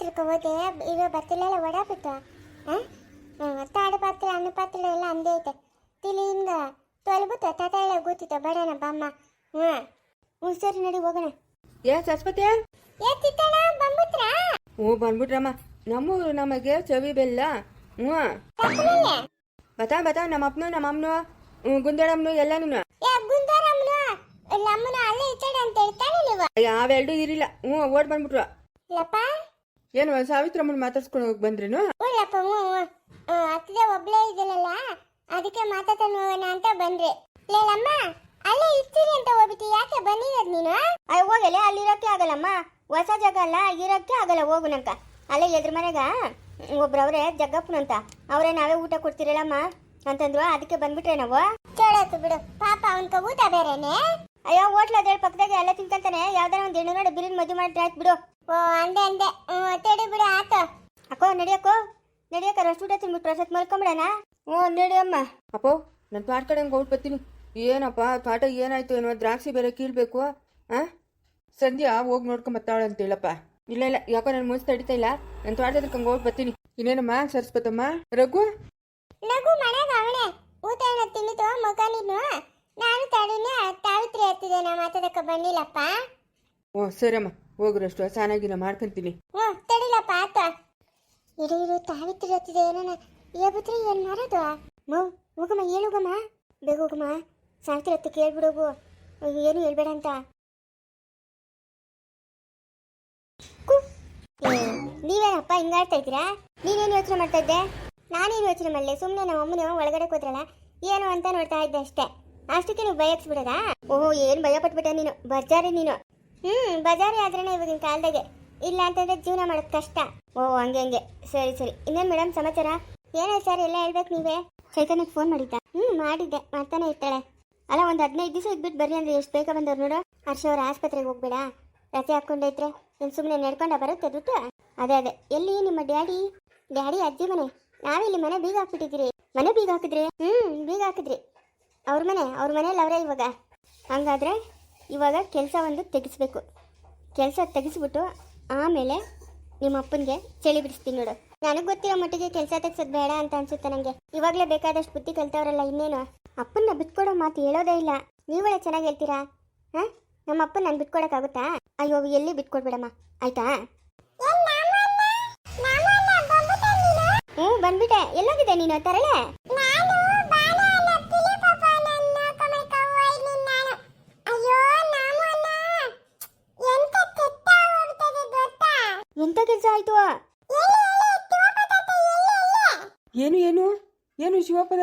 ಹತ್ರಕ್ಕೆ ಹೋದೆ ಇರೋ ಬತ್ತಲೆಲ್ಲ ಒಡಾಬಿಟ್ಟು ಹಾಂ? ತಾಡು ಪಾತ್ರೆ ಅನ್ನ ಪಾತ್ರೆ ಎಲ್ಲ ಅಂದೇ ಐತೆ. ತಿಲಿಯಿಂದ ತೊಲ್ಬಿಟ್ಟು ತಾತ ಎಲ್ಲ ಗೊತ್ತಿತ್ತು ಬೇಡಣ ಬಾಮ್ಮ. ಹ್ಞೂ ಹ್ಞೂ ಸರಿ ನಡಿ ಹೋಗೋಣ. ಏ ಸರಸ್ವತಿ? ಏ ತಿತ್ತಣ್ಣ ಬಂದ್ಬಿಟ್ರಾ? ಹ್ಞೂ ಬಂದ್ಬಿಟ್ರಮ್ಮ. ನಮ್ಮೂರು ನಮಗೆ ಚವಿ ಬೆಲ್ಲ. ಹ್ಞೂ. ಬತಾ ಬತಾ ನಮ್ಮ ಅಪ್ಪನು ನಮ್ಮ ಅಮ್ಮನು ಹ್ಞೂ ಗುಂದಳಮ್ಮನು ಎಲ್ಲನೂ ಅಮ್ಮನ ಅಲ್ಲೇ ಇಚ್ಚಾಡ ಅಂತ ಹೇಳ್ತಾನೆ ನೀವು? ಅವೆರಡು ಇರಿಲ್ಲ ಹ್ಞೂ ಓಡ್ ಬಂದ್ಬಿಟ್ರು. ಇಲ್ಲಪ್ಪ. ಏನು ಸಾವಿತ್ರಮ್ಮನ ಮಾತಾಡ್ಸ್ಕೊಂಡು ಹೋಗಿ ಬಂದ್ರೇನು? ಉಳ್ಳಪ್ಪ ಹತ್ತಿದೆ ಒಬ್ಳೇ ಇದ್ದೀನಲ್ಲ? ಅದಕ್ಕೆ ಮಾತಾಡ್ತಾನೆ ಹೋಗೋಣ ಅಂತ ಬಂದ್ರೆ. ಲೇಲಮ್ಮ, ಅಲ್ಲೇ ಇರ್ತೀರಿ ಅಂತ ಹೋಗ್ಬಿಟ್ಟು ಯಾಕೆ ಬಂದಿರೋದ್ ನೀನು? ಅಯ್ಯ ಹೋಗಲ್ಲ ಅಲ್ಲಿ ಇರೋಕ್ಕೆ ಆಗಲ್ಲಮ್ಮ. ಹೊಸ ಜಾಗ ಅಲ್ಲ, ಇರೋಕ್ಕೆ ಆಗಲ್ಲ ಹೋಗು ನಂಕ ಅಲ್ಲೇ ಎದ್ರ ಮನೆಗ ಒಬ್ರವ್ರೆ ಜಗ್ಗಪ್ಪನ ಅಂತ. ಅವರೇ ನಾವೇ ಊಟ ಕೊಡ್ತಿರಲ್ಲಮ್ಮ ಅಂತಂದ್ರು. ಅದಕ್ಕೆ ಬಂದ್ಬಿಟ್ರೆ ನಾವು? ಕೇಳತ್ತು ಬಿಡು. ಪಾಪ ಅವನ್ಕ ಊಟ ಬೇರೆನೆ. ಅಯ್ಯೋ ಹೋಟ್ಲ್ ಅದ್ರ ಪಕ್ಕದಾಗ ಎಲ್ಲ ತಿಂತಾನೆ. ಯಾವ್ದಾರ ಒಂದು ಹೆಣ್ಣು ನೋಡಿ ಬಿರಿನ್ ಮದುವೆ ಮಾಡಿ ಆಯ್ತು ಬಿಡು. ಓ ಅಂದೆ ಅಂದೆ. ಮತ್ತೆ ತಡಿ ಬಿಡು ಆತ. ಅಕ್ಕೋ ನಡಿಯಕ್ಕೋ? ನಡಿಯಕ್ಕ ರಷ್ಟು ಊಟ ತಿನ್ಬಿಟ್ಟು ಪ್ರಸಾದ್ ಮಲ್ಕೊಂಬಿಡಣ? ಹ್ಞೂ ನಡಿ ಅಮ್ಮ. ಅಪ್ಪೋ ನನ್ನ ತ್ವಾಟ ಕಡೆ ಹಂಗೆ ಬರ್ತೀನಿ ಏನಪ್ಪ ತ್ವಾಟ ಏನಾಯ್ತು ಏನೋ ದ್ರಾಕ್ಷಿ ಬೇರೆ ಕೀಳ್ಬೇಕು ಹಾಂ ಸಂಧ್ಯಾ ಹೋಗಿ ನೋಡ್ಕೊಂಬತ್ತಾಳ ಅಂತ ಹೇಳಪ್ಪ. ಇಲ್ಲ ಇಲ್ಲ ಯಾಕೋ ನನ್ನ ಮುನ್ಸ್ ತಡಿತಾ ಇಲ್ಲ. ನಾನು ತ್ವಾಟದಕ್ಕೆ ಹಂಗೆ ಹೋಗಿ ಬರ್ತೀನಿ ಇನ್ನೇನಮ್ಮ ಸರ್ಸ್ಬತ್ತಮ್ಮ ರಘು? ರಘು ಮನೆಗೆ ಅವಳೆ ಊಟ ಏನೋ ತಿನ್ನಿತು ಮಗ ನೀನು? ನಾನು ತಡಿನೇ ತಾವಿತ್ರಿ ಹತ್ತಿದೆ ನಾ ಮಾತಾಡಕ ಬಂದಿಲ್ಲಪ್ಪ. ಓ ಸರಮ್ಮ ಹೋಗ್ರಷ್ಟು ಚೆನ್ನಾಗಿಲ್ಲ ಮಾಡ್ಕೊಂತೀನಿ. ಓ ತಡಿಲಪ್ಪ ಆತ ಇರು ಇರು ತಾವಿತ್ರಿ ಹತ್ತಿದೆ ಏನನ? ಏಬತ್ರಿ ಏನು ಮಾಡೋದು? ಮೌ ಹೋಗಮ್ಮ ಹೇಳುಗಮ್ಮ ಬೇಗ ಹೋಗಮ್ಮ. ಸಾವಿತ್ರಿ ಹತ್ತು ಕೇಳ್ಬಿಡೋಗು ಏನು ಹೇಳ್ಬೇಡ ಅಂತ. ಕು. ಏ, ನೀವೇನಪ್ಪ ಹಿಂಗಾಡ್ತಾ ಇದ್ದೀರಾ? ನೀನೇನು ಯೋಚನೆ ಮಾಡ್ತಾ ಇದ್ದೆ? ನಾನೇನು ಯೋಚನೆ ಮಾಡಲಿ? ಸುಮ್ಮನೆ ನಮ್ಮ ಅಮ್ಮನ ಒಳಗಡೆ ಕೂತ್ರಲ್ಲ ಏನು ಅಂತ ನೋಡ್ತಾ ಇದ್ದೆ ಅಷ್ಟೇ. ಅಷ್ಟಕ್ಕೆ ನೀವು ಬಯಕ್ಸ್ಬಿಡೋದಾ ಓಹೋ, ಏನು ಭಯ ಪಟ್ಬಿಟ್ಟ ನೀನು? ಬಜಾರಿ ನೀನು? ಹ್ಮ್, ಬಜಾರಿ ಆದ್ರೇನೆ ಇವಾಗಿನ ಕಾಲದಾಗೆ. ಇಲ್ಲ ಅಂತಂದ್ರೆ ಜೀವನ ಮಾಡೋದು ಕಷ್ಟ. ಓ, ಹಂಗೆ ಹಂಗೆ. ಸರಿ ಸರಿ. ಇನ್ನೇನು ಮೇಡಮ್ ಸಮಾಚಾರ? ಏನೇ ಸರ್, ಎಲ್ಲ ಹೇಳ್ಬೇಕು ನೀವೇ? ಚೈತನ್ಯಕ್ಕೆ ಫೋನ್ ಮಾಡಿದ್ದ. ಹ್ಮ್, ಮಾಡಿದ್ದೆ. ಮಾಡ್ತಾನೆ ಇರ್ತಾಳೆ. ಅಲ್ಲ, ಒಂದು ಹದಿನೈದು ದಿವಸ ಇದ್ಬಿಟ್ಟು ಬರ್ರಿ ಅಂದ್ರೆ ಎಷ್ಟು ಬೇಗ ಬಂದವ್ರು ನೋಡು. ಹರ್ಷ ಅವ್ರ ಆಸ್ಪತ್ರೆಗೆ ಹೋಗ್ಬೇಡ. ರಜೆ ಹಾಕೊಂಡೈತ್ರೆ ನೀನು ಸುಮ್ಮನೆ ನಡ್ಕೊಂಡ ಬರುತ್ತೆ ದುಡ್ಡು. ಅದೇ ಅದೇ. ಎಲ್ಲಿ ನಿಮ್ಮ ಡ್ಯಾಡಿ? ಡ್ಯಾಡಿ, ಅಜ್ಜಿ ಮನೆ. ನಾವಿಲ್ಲಿ ಮನೆ ಬೀಗ ಹಾಕ್ಬಿಟ್ಟಿದ್ರಿ ಮನೆ ಬೀಗ ಹಾಕಿದ್ರಿ? ಹ್ಮ್, ಬೀಗ ಹಾಕಿದ್ರಿ. ಅವ್ರ ಮನೆ ಅವ್ರ ಮನೇಲಿ ಅವರೇ ಇವಾಗ. ಹಂಗಾದರೆ ಇವಾಗ ಕೆಲಸ ಒಂದು ತೆಗಿಸ್ಬೇಕು. ಕೆಲಸ ತೆಗೆಸ್ಬಿಟ್ಟು ಆಮೇಲೆ ನಿಮ್ಮ ಅಪ್ಪನಿಗೆ ಚಳಿ ಬಿಡಿಸ್ತೀನಿ ನೋಡು. ನನಗೆ ಗೊತ್ತಿರೋ ಮಟ್ಟಿಗೆ ಕೆಲಸ ತೆಗ್ಸೋದು ಬೇಡ ಅಂತ ಅನ್ಸುತ್ತೆ ನನಗೆ ಇವಾಗಲೇ ಬೇಕಾದಷ್ಟು ಬುದ್ಧಿ ಕಲ್ತವ್ರಲ್ಲ ಇನ್ನೇನು? ಅಪ್ಪನ್ನ ಬಿಟ್ಕೊಡೋ ಮಾತು ಹೇಳೋದೇ ಇಲ್ಲ. ನೀವೇ ಚೆನ್ನಾಗಿ ಹೇಳ್ತೀರಾ? ಹಾಂ? ನಮ್ಮ ಅಪ್ಪ ನಾನು ಬಿಟ್ಕೊಡೋಕ್ಕಾಗುತ್ತಾ ಅಯ್ಯೋ ಎಲ್ಲಿ ಬಿಟ್ಕೊಡ್ಬೇಡಮ್ಮ. ಆಯ್ತಾ? ಹ್ಞೂ ಬಂದ್ಬಿಟ್ಟೆ ಎಲ್ಲೋಗಿದೆ ನೀನು ತರಳೆ?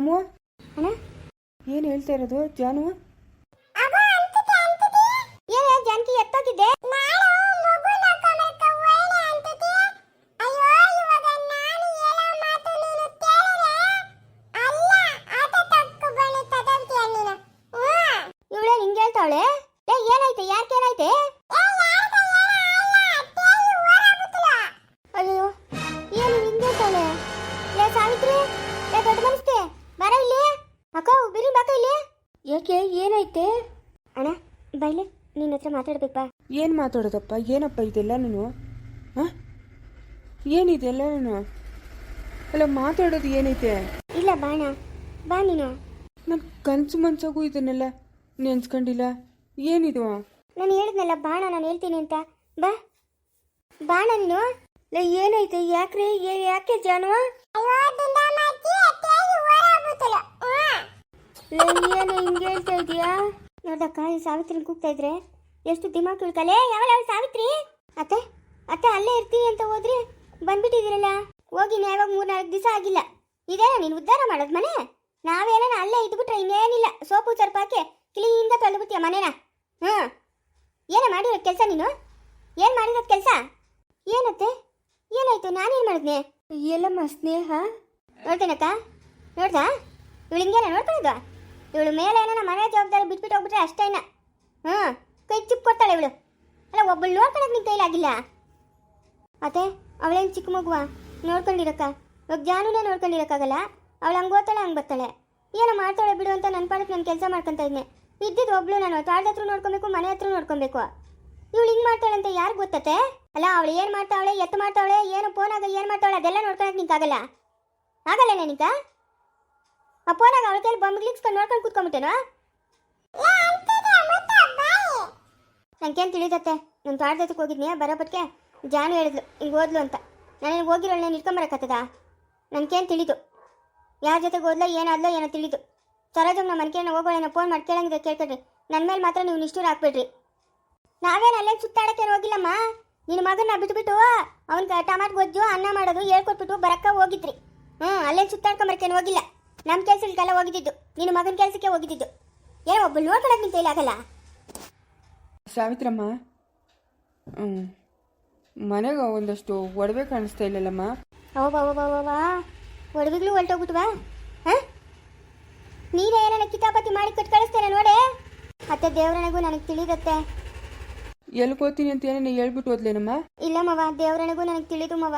ರಾಮು? ಅಣ್ಣ ಏನು ಹೇಳ್ತಾ ಇರೋದು? ಜಾನು? ಏನೇ ಜಾನಕಿ ಎತ್ತೋಗಿದ್ದೆ? ಇವಳೇ ಹಿಂಗೆ ಹೇಳ್ತಾವಳೆ? ಏ ಏನಾಯ್ತು? ಯಾಕೆ ಏನಾಯ್ತೆ? ಅಯ್ಯೋ ಏನು ಹಿಂಗೆ ಹೇಳ್ತಾವಳೆ ಲೇ ಸಾವಿತ್ರಿ ಲೇ ದೊಡ್ಡ ಬರ ಇಲ್ಲಿ ಅಕ್ಕ ಬಿರಿ ಬಾಕ ಇಲ್ಲಿ ಯಾಕೆ ಏನಾಯ್ತೆ ಅಣ್ಣ ಬೈಲೆ ನಿನ್ನ ಹತ್ರ ಬಾ. ಏನು ಮಾತಾಡೋದಪ್ಪ? ಏನಪ್ಪ ಇದೆಲ್ಲ ನಾನು? ಹಾಂ? ಏನಿದೆಲ್ಲ ನಾನು? ಅಲ್ಲ ಮಾತಾಡೋದು ಏನೈತೆ? ಇಲ್ಲ ಬಾಣ. ಬಾ ನೀನು. ನನ್ನ ಕನ್ಸು ಮನ್ಸಾಗೂ ಇದನ್ನೆಲ್ಲ ನೆನ್ಸ್ಕೊಂಡಿಲ್ಲ. ಏನಿದು? ನಾನು ಹೇಳಿದ್ನಲ್ಲ ಬಾಣ ನಾನು ಹೇಳ್ತೀನಿ ಅಂತ. ಬಾ. ಬಾಣ ನೀನು? ಲೇ ಏನಾಯ್ತು ಯಾಕ್ರಿ? ಏ- ಯಾಕೆ ಜಾನುವ ಲೇ ಏನು ಹಿಂಗೆ ಹೇಳ್ತಾ ಇದೀಯಾ? ನೋಡ್ದಕ್ಕ ಈ ಸಾವಿತ್ರಿನ ಕೂಗ್ತಾ ಇದ್ರೆ ಎಷ್ಟು ದಿಮಾಕ್ ಇಳ್ಕಲೇ ಯಾವ ಸಾವಿತ್ರಿ? ಅತ್ತೆ ಅತ್ತೆ ಅಲ್ಲೇ ಇರ್ತೀನಿ ಅಂತ ಹೋದ್ರಿ ಬಂದ್ಬಿಟ್ಟಿದ್ದೀರಲ್ಲ? ಹೋಗಿ ಯಾವಾಗ ಮೂರ್ ನಾಲ್ಕು ದಿವಸ ಆಗಿಲ್ಲ. ಇದೇನ ನೀನು ಉದ್ಧಾರ ಮಾಡೋದು ಮನೆ? ನಾವೇನ ಅಲ್ಲೇ ಇದ್ಬಿಟ್ರೆ ಇನ್ನೇನಿಲ್ಲ. ಸೋಪು ಸರ್ಪ ಹಾಕಿ ಕ್ಲೀನಿಂದ ತೊಳೆದ್ಬಿಟ್ಟಿಯ ಮನೇನ? ಹ್ಞೂ. ಏನ ಮಾಡಿರೋ ಕೆಲಸ ನೀನು? ಏನು ಮಾಡಿರೋದು ಕೆಲಸ? ಏನತ್ತೆ? ಏನಾಯ್ತು? ನಾನೇನು ಮಾಡಿದ್ನೆ? ಎಲ್ಲಮ್ಮ ಸ್ನೇಹ? ನೋಡ್ತೇನಕ್ಕ? ನೋಡ್ದಾ? ಇವಳು ಹಿಂಗೇನ ಇವಳು ಮೇಲೆ ಏನೋ ಮನೆ ಜವಾಬ್ದಾರಿ ಬಿಟ್ಬಿಟ್ಟು ಹೋಗ್ಬಿಟ್ರೆ ಅಷ್ಟೇನ ಹ್ಞೂ, ಕೈ ಚಿಪ್ ಕೊಡ್ತಾಳೆ ಇವಳು. ಅಲ್ಲ ಒಬ್ಬಳು ನೋಡ್ಕೊಳಕ್ ನಿನ್ ಕೈಲಾಗಿಲ್ಲ ಅತ್ತೆ, ಅವಳೇನು ಚಿಕ್ಕ ಮಗುವ? ನೋಡ್ಕೊಂಡಿರಕ್ಕ. ಇವಾಗ ಜಾನುನೇ ನೋಡ್ಕೊಂಡಿರೋಕ್ಕಾಗಲ್ಲ. ಅವಳು ಹಂಗೆ ಓದ್ತಾಳೆ, ಹಂಗೆ ಬರ್ತಾಳೆ. ಏನೋ ಮಾಡ್ತಾಳೆ ಬಿಡು ಅಂತ ನನ್ನ ಪಾಡಕ್ಕೆ ನಾನು ಕೆಲಸ ಮಾಡ್ಕೊತಾ ಇದ್ದೆ ಇದ್ದಿದ್ದು ಒಬ್ಳು ನಾನು, ತಾಳ್ದ ಹತ್ರ ನೋಡ್ಕೊಬೇಕು, ಮನೆ ಹತ್ರ ನೋಡ್ಕೊಬೇಕು. ಇವಳು ಹಿಂಗೆ ಮಾಡ್ತಾಳೆ ಅಂತ ಯಾರು ಗೊತ್ತತೆ ಅಲ್ಲ, ಅವಳು ಏನು ಮಾಡ್ತಾವಳೆ ಎತ್ತು ಮಾಡ್ತಾವಳೆ ಏನು ಫೋನಾಗ ಏನು ಮಾಡ್ತಾವಳೆ ಅದೆಲ್ಲ ನೋಡ್ಕೊಳಕ್ಕೆ ನಿಂಗಾಗಲ್ಲ ಆಗಲ್ಲ. ನಿನಗ ಆ ಫೋನಾಗ ಅವಳ ಕೈಲಿ ಬೊಂಬ್ಗಿಲಿಕ್ಸ್ಕೊಂಡು ನೋಡ್ಕೊಂಡು ಕೂತ್ಕೊಂಡ್ಬಿಟ್ಟೇನೋ ನಂಗೇನು ತಿಳಿದತ್ತೆ? ನಾನು ತೋಟದಕ್ಕೆ ಹೋಗಿದ್ನಿ ಬರೋಬಟ್ಗೆ ಜಾನು ಹೇಳಿದ್ಲು ಹಿಂಗೆ ಓದ್ಲು ಅಂತ. ನಾನು ಹೋಗಿರೋಳನ್ನ ಇಟ್ಕೊಂಬರಕತ್ತದ ನನಗೇನು ತಿಳಿದು? ಯಾರ ಜೊತೆಗೆ ಓದ್ಲೋ ಏನಾದ್ಲೋ, ಏನೋ ತಿಳಿದು. ಸರೋಜಮ್ಮ ಮನ್ಕೇನ ಹೋಗೋಣ ಫೋನ್ ಮಾಡಿ ಕೇಳಂಗಿದೆ ಕೇಳ್ಕೊಡ್ರಿ. ನನ್ನ ಮೇಲೆ ಮಾತ್ರ ನೀವು ನಿಷ್ಠೂರ ಹಾಕ್ಬಿಡ್ರಿ. ನಾವೇನು ಅಲ್ಲೇ ಸುತ್ತಾಡಕ್ಕೆ ಹೋಗಿಲ್ಲಮ್ಮ? ನಿನ್ನ ಮಗನ ಬಿಟ್ಬಿಟ್ಟು ಅವನ್ಗೆ ಟಮಾಟ್ ಗೊಜ್ಜು, ಅನ್ನ ಮಾಡೋದು, ಹೇಳ್ಕೊಟ್ಬಿಟ್ಟು ಬರಕ್ಕ ಹೋಗಿದ್ರಿ. ಹ್ಞೂ ಅಲ್ಲೇ ಸುತ್ತಾಡ್ಕೊಂಬರ್ಕೇನು ಹೋಗಿಲ್ಲ? ನಮ್ಮ ಕೆಲಸಕ್ಕೆಲ್ಲ ಹೋಗಿದ್ದಿದ್ದು ನಿನ್ನ ಮಗನ ಕೆಲಸಕ್ಕೆ ಹೋಗಿದ್ದಿದ್ದು. ಏನೋ ಒಬ್ಬ ನೋಡ್ಕೊಳಕ್ಕೆ ನಿಂತ ಆಗಲ್ಲ. ಸಾವಿತ್ರಮ್ಮ ಹ್ಞೂ ಮನೆಗೆ ಒಂದಷ್ಟು ಒಡವೆ ಕಾಣಿಸ್ತಾ ಇಲ್ಲಲ್ಲಮ್ಮ? ಅವವಾ ಒಡವೆಗಳು ಹೊಲ್ಟೋಗ್ಬಿಟ್ವಾ? ಹಾಂ? ನೀನೇ ಏನಾರ ಕಿತಾಪತಿ ಮಾಡಿ ಕೊಟ್ಟು ಕಳಿಸ್ತೇನೆ ನೋಡಿ? ಅತ್ತೆ ದೇವ್ರನಿಗೂ ನನಗೆ ತಿಳಿದತ್ತೆ. ಎಲ್ಲಿ ಕೋತೀನಿ ಅಂತ ಏನೇನು ಹೇಳ್ಬಿಟ್ಟು ಹೋದ್ಲೇನಮ್ಮ? ಇಲ್ಲ ಮವ ದೇವ್ರನಿಗೂ ನನಗೆ ತಿಳಿದು ಮವ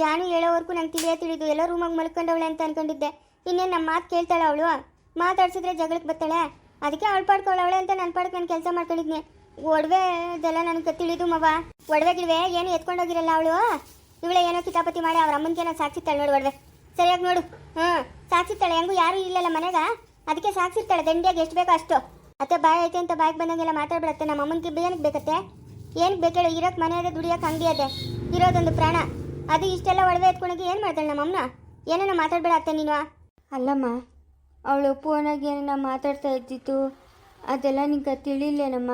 ಜಾನು ಹೇಳೋವರೆಗೂ ನಂಗೆ ತಿಳಿಯೇ ತಿಳಿದು ಎಲ್ಲ ರೂಮಾಗಿ ಮಲ್ಕೊಂಡವಳೆ ಅಂತ ಅನ್ಕೊಂಡಿದ್ದೆ. ಇನ್ನೇನು ನಮ್ಮ ಮಾತು ಕೇಳ್ತಾಳೆ ಅವಳು? ಮಾತಾಡ್ಸಿದ್ರೆ ಜಗಳಕ್ಕೆ ಬರ್ತಾಳೆ. ಅದಕ್ಕೆ ಅವಳು ಪಾಡ್ಕೊಳ್ಳವಳೆ ಅಂತ ನನ್ನ ಪಾಡಕ್ಕೆ ನಾನು ಕೆಲಸ ಮಾಡ್ಕೊಂಡಿದ್ನಿ. ಒಡವೆ ಇದೆಲ್ಲ ನನಗೆ ತಿಳಿದು ಮವ. ಒಡವೆ ಗಿಡವೆ ಏನು ಎತ್ಕೊಂಡೋಗಿರಲ್ಲ ಅವಳು? ಇವಳೆ ಏನೋ ಕಿತಾಪತಿ ಮಾಡಿ ಅವ್ರ ಅಮ್ಮನಿಗೆ ನಾನು ಸಾಕ್ಸಿರ್ತಾಳೆ ನೋಡು ಒಡವೆ. ಸರಿಯಾಗಿ ನೋಡು. ಹ್ಞೂ ಸಾಕ್ಸಿರ್ತಾಳೆ. ಹೆಂಗೂ ಯಾರು ಇಲ್ಲಲ್ಲ ಮನೆಗ. ಅದಕ್ಕೆ ಸಾಕ್ಸಿರ್ತಾಳೆ. ದಂಡಿಯಾಗಿ ಎಷ್ಟು ಬೇಕೋ ಅಷ್ಟು. ಅತ್ತೆ, ಬಾಯ್ ಐತೆ ಅಂತ ಬಾಯಿಗೆ ಬಂದಂಗೆಲ್ಲ ಮಾತಾಡ್ಬಿಡತ್ತೆ. ನಮ್ಮ ಅಮ್ಮನಿಗೆ ಏನಕ್ಕೆ ಬೇಕತ್ತೆ? ಏನಕ್ಕೆ ಬೇಕೇಳು ಇರೋಕ್ಕೆ ಮನೆ ಅದೇ, ದುಡಿಯೋಕೆ ಅಂಗಡಿ ಅದೇ. ಇರೋದೊಂದು ಪ್ರಾಣ. ಅದು ಇಷ್ಟೆಲ್ಲ ಒಡವೆ ಎತ್ಕೊಂಡೋಗಿ ಏನು ಮಾಡ್ತಾಳೆ ನಮ್ಮ ಅಮ್ಮನ? ಏನೇನೋ ಮಾತಾಡ್ಬೇಡ ಅತ್ತೆ ನೀನು. ಅಲ್ಲಮ್ಮ ಅವಳು ಫೋನಾಗಿ ಏನನ್ನ ಮಾತಾಡ್ತಾ ಇದ್ದಿತ್ತು ಅದೆಲ್ಲ ನಿಂಗೆ ತಿಳಿಲೇನಮ್ಮ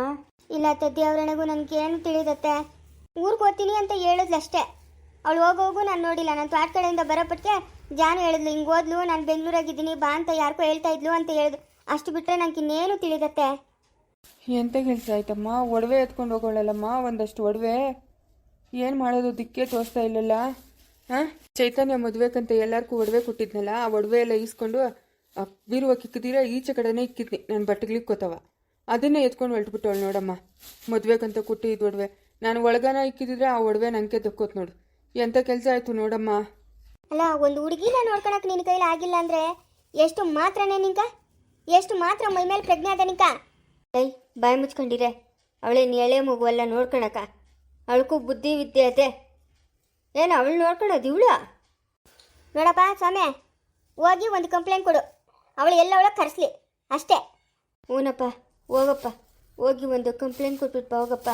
ಇಲ್ಲ ಅತ್ತೆ ದೇವ್ರಣೆಗೂ ನನಗೆ ಏನು ತಿಳಿದತ್ತೆ? ಊರಿಗೆ ಓದ್ತೀನಿ ಅಂತ ಹೇಳಿದ್ಲಷ್ಟೇ. ಅವಳು ಹೋಗೋಗು ನಾನು ನೋಡಿಲ್ಲ. ನಾನು ತ್ವಾಟ್ ಕಡೆಯಿಂದ ಬರೋಪಟ್ಟಿಗೆ ಜಾನು ಹೇಳಿದ್ಲು ಹಿಂಗೆ ಓದ್ಲು ನಾನು ಬೆಂಗಳೂರಾಗಿದ್ದೀನಿ ಬಾ ಅಂತ ಯಾರಿಗೂ ಹೇಳ್ತಾ ಇದ್ಲು ಅಂತ ಹೇಳಿದ್ರು. ಅಷ್ಟು ಬಿಟ್ಟರೆ ನನಗೆ ಇನ್ನೇನು ತಿಳಿದತ್ತೆ? ಎಂತ ಕೆಲಸ ಆಯ್ತಮ್ಮ? ಒಡವೆ ಎತ್ಕೊಂಡು ಹೋಗೋಳಲ್ಲಮ್ಮ ಒಂದಷ್ಟು ಒಡವೆ? ಏನು ಮಾಡೋದು ದಿಕ್ಕೇ ತೋರಿಸ್ತಾ ಇಲ್ಲಲ್ಲ? ಹಾಂ? ಚೈತನ್ಯ ಮದುವೆಕಂತ ಎಲ್ಲರಿಗೂ ಒಡವೆ ಕೊಟ್ಟಿದ್ನಲ್ಲ ಆ ಒಡವೆ ಎಲ್ಲ ಈಸ್ಕೊಂಡು ಬೀರುವ ಕಿಕ್ಕದಿರ ಈಚೆ ಕಡೆನೇ ಇಕ್ಕಿದ್ನಿ ನಾನು ಬಟ್ಟೆಗಳಿಗೆ ಕೊತ್ತವ ಅದನ್ನೇ ಎತ್ಕೊಂಡು ಹೊಲ್ಟ್ಬಿಟ್ಟವಳು ನೋಡಮ್ಮ. ಮದುವೆಗಂತ ಕೊಟ್ಟಿದ್ದು ಒಡವೆ. ನಾನು ಒಳಗನ ಇಕ್ಕಿದ್ರೆ ಆ ಒಡವೆ ನನಗೆ ದಕ್ಕೋತ್ ನೋಡು. ಎಂಥ ಕೆಲಸ ಆಯಿತು ನೋಡಮ್ಮ? ಅಲ್ಲ ಒಂದು ಹುಡುಗಿನ ನೋಡ್ಕೊಳಕ್ ನಿನ್ನ ಕೈಲಿ ಆಗಿಲ್ಲ ಅಂದ್ರೆ ಎಷ್ಟು ಮಾತ್ರನೇ ನಿಂಕ? ಎಷ್ಟು ಮಾತ್ರ ಮೈ ಮೇಲೆ ಪ್ರಜ್ಞೆ ಅದ ನಿಂಕ? ಏಯ್ ಬಾಯಿ ಮುಚ್ಕೊಂಡಿರೆ. ಅವಳೇನು ಎಳೆ ಮಗುವಲ್ಲ ನೋಡ್ಕೊಳಕ ಅವಳಕ್ಕೂ ಬುದ್ಧಿ ವಿದ್ಯೆ ಅದೇ. ಏನು, ಅವಳು ನೋಡ್ಕೊಳೋದು ಇವಳು? ನೋಡಪ್ಪ, ಸ್ವಾಮಿ, ಹೋಗಿ ಒಂದು ಕಂಪ್ಲೇಂಟ್ ಕೊಡು. ಅವಳು ಎಲ್ಲವಳ ಕರೆಸ್ಲಿ, ಅಷ್ಟೇ. ಹ್ಞೂನಪ್ಪ ಹೋಗಪ್ಪ. ಹೋಗಿ ಒಂದು ಕಂಪ್ಲೇಂಟ್ ಕೊಟ್ಬಿಟ್ಟು ಹೋಗಪ್ಪ.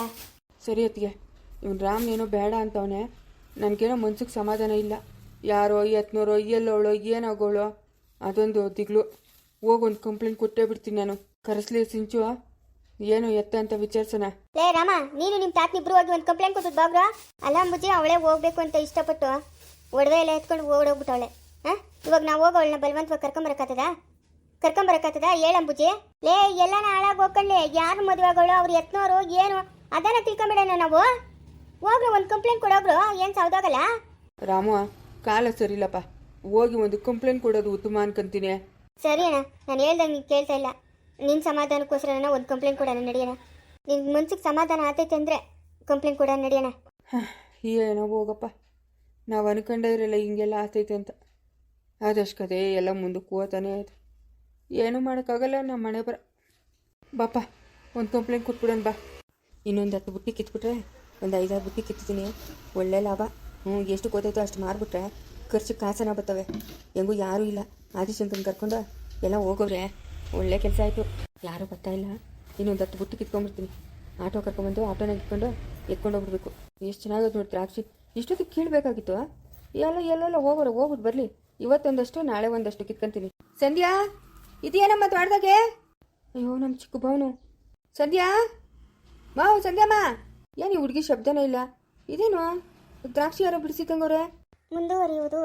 ಸರಿ ಅತ್ತಿಗೆ, ಇವನು ರಾಮ್ ಏನೋ ಬೇಡ ಅಂತವನೆ. ನನಗೇನೋ ಮನ್ಸಿಗೆ ಸಮಾಧಾನ ಇಲ್ಲ. ಯಾರೋ ಎತ್ನೋರೋ ಎಲ್ಲೋಳೋ, ಏನಾಗೋಳು, ಅದೊಂದು ದಿಗ್ಲು. ಹೋಗಿ ಒಂದು ಕಂಪ್ಲೇಂಟ್ ಕೊಟ್ಟೇ ಬಿಡ್ತೀನಿ ನಾನು. ಕರೆಸ್ಲಿ ಸಿಂಚು. ಏನು ಎತ್ತ ಅಂತ ವಿಚಾರಿಸೋಣ. ಏ ರಾಮ ನೀನು ನಿಮ್ಮ ತಾತನಿಬ್ರು ಹೋಗಿ ಒಂದು ಕಂಪ್ಲೇಂಟ್ ಕೊಟ್ಟದ್ ಬಾಬ್ರ? ಅಲ್ಲ ಅಂಬುಜಿ ಅವಳೇ ಹೋಗ್ಬೇಕು ಅಂತ ಇಷ್ಟಪಟ್ಟು ಒಡವೆ ಎಲ್ಲ ಎತ್ಕೊಂಡು ಓಡೋಗ್ಬಿಟ್ಟವಳೆ. ಹಾಂ? ಇವಾಗ ನಾವು ಹೋಗೋಳನ್ನ ಬಲವಂತವಾಗಿ ಕರ್ಕೊಂಬರಕ್ಕಾತದ? ಕರ್ಕೊಂಬರಕ್ಕಾತದ? ಹೇಳಂಬುಜಿ ಲೇ ಎಲ್ಲಾನ ಹಾಳಾಗಿ ಹೋಗ್ಕೊಳ್ಳಿ ಯಾರು ಮದುವೆ ಆಗೋಳು ಅವ್ರು ಎತ್ನೋರು ಏನು? ಅದನ್ನ ತಿಳ್ಕೊಂಬಿಡೋಣ ನಾವು. ಹೋಗ್ರು ಒಂದು ಕಂಪ್ಲೇಂಟ್ ಕೊಡೋಗ್ರು ಏನು ಸೌದಾಗಲ್ಲ ರಾಮು ಕಾಲ ಸರಿಲ್ಲಪ್ಪ ಹೋಗಿ ಒಂದು ಕಂಪ್ಲೇಂಟ್ ಕೊಡೋದು ಉತ್ತಮ ಅನ್ಕೊಂತೀನಿ. ಸರಿ ಅಣ್ಣ ನಾನು ಹೇಳ್ದಂಗೆ ನೀನು ಕೇಳ್ತಾ ಇಲ್ಲ. ನಿನ್ನ ಸಮಾಧಾನಕ್ಕೋಸ್ಕರ ಒಂದು ಕಂಪ್ಲೇಂಟ್ ಕೊಡೋಣ ನಡೆಯೋಣ ನಿನ್ನ ಮನ್ಸಿಗೆ ಸಮಾಧಾನ ಆತೈತೆ ಅಂದರೆ ಕಂಪ್ಲೇಂಟ್ ಕೊಡೋಣ ನಡೆಯೋಣ ಏನೋ ಹೋಗಪ್ಪ. ನಾವು ಅನ್ಕೊಂಡಿರಲ್ಲ ಹಿಂಗೆಲ್ಲ ಆಗ್ತೈತೆ ಅಂತ. ಆದಷ್ಟು ಕತೆ ಎಲ್ಲ ಮುಂದಕ್ಕೆ ಹೋಗ್ತಾನೆ ಆಯ್ತು. ಏನೂ ಮಾಡೋಕ್ಕಾಗಲ್ಲ ನಮ್ಮ ಮನೆ ಬರ ಬಾಪ ಒಂದು ಕಂಪ್ಲೇಂಟ್ ಕೊಟ್ಬಿಡೋಣ ಬಾ. ಇನ್ನೊಂದು ಹತ್ತು ಬುಟ್ಟಿ ಕಿತ್ಬಿಟ್ರೆ, ಒಂದು ಐದಾರು ಬುಟ್ಟಿ ಕಿತ್ತೀನಿ ಒಳ್ಳೆ ಲಾಭ. ಹ್ಞೂ, ಎಷ್ಟು ಗೊತ್ತಾಯ್ತು ಅಷ್ಟು ಮಾರ್ಬಿಟ್ರೆ ಖರ್ಚು ಕಾಸನ ಬರ್ತವೆ. ಹೆಂಗೂ ಯಾರೂ ಇಲ್ಲ. ಆದಿಶಂಕನ ಕರ್ಕೊಂಡು ಎಲ್ಲ ಹೋಗೋವ್ರೆ. ಒಳ್ಳೆ ಕೆಲಸ ಆಯಿತು. ಯಾರೂ ಬರ್ತಾ ಇಲ್ಲ. ಇನ್ನೊಂದು ಹತ್ತು ಬುಟ್ಟಿ ಕಿತ್ಕೊಂಡ್ಬಿಡ್ತೀನಿ ಆಟೋ ಕರ್ಕೊಂಬಂದು ಆಟೋನಾಗ ಇಟ್ಕೊಂಡು ಎತ್ಕೊಂಡು ಹೋಗ್ಬಿಡ್ಬೇಕು ಎಷ್ಟು ಚೆನ್ನಾಗಿ ನೋಡಿ ದ್ರಾಕ್ಷಿ. ಇಷ್ಟೊತ್ತಿಗೆ ಕೀಳ್ಬೇಕಾಗಿತ್ತು ಎಲ್ಲ, ಎಲ್ಲೆಲ್ಲ ಹೋಗೋರು ಹೋಗ್ಬಿಟ್ಟು ಬರಲಿ. ಇವತ್ತೊಂದಷ್ಟು, ನಾಳೆ ಒಂದಷ್ಟು ಕಿತ್ಕೊಂತೀನಿ ಸಂಧ್ಯಾ ಇದೇನಮ್ಮ ತೋಟದಾಗೆ ಅಯ್ಯೋ ನಮ್ಮ ಚಿಕ್ಕ ಭಾವನು. ಸಂಧ್ಯಾ ಮಾವು ಸಂಧ್ಯಾಮ್ಮ ಏನು ಈ ಹುಡುಗಿ ಶಬ್ದನೇ ಇಲ್ಲ. ಇದೇನು? ದ್ರಾಕ್ಷಿ ಯಾರೋ ಬಿಡಿಸಿದಂಗವ್ರೆ ಮುಂದುವರಿಯುವುದು.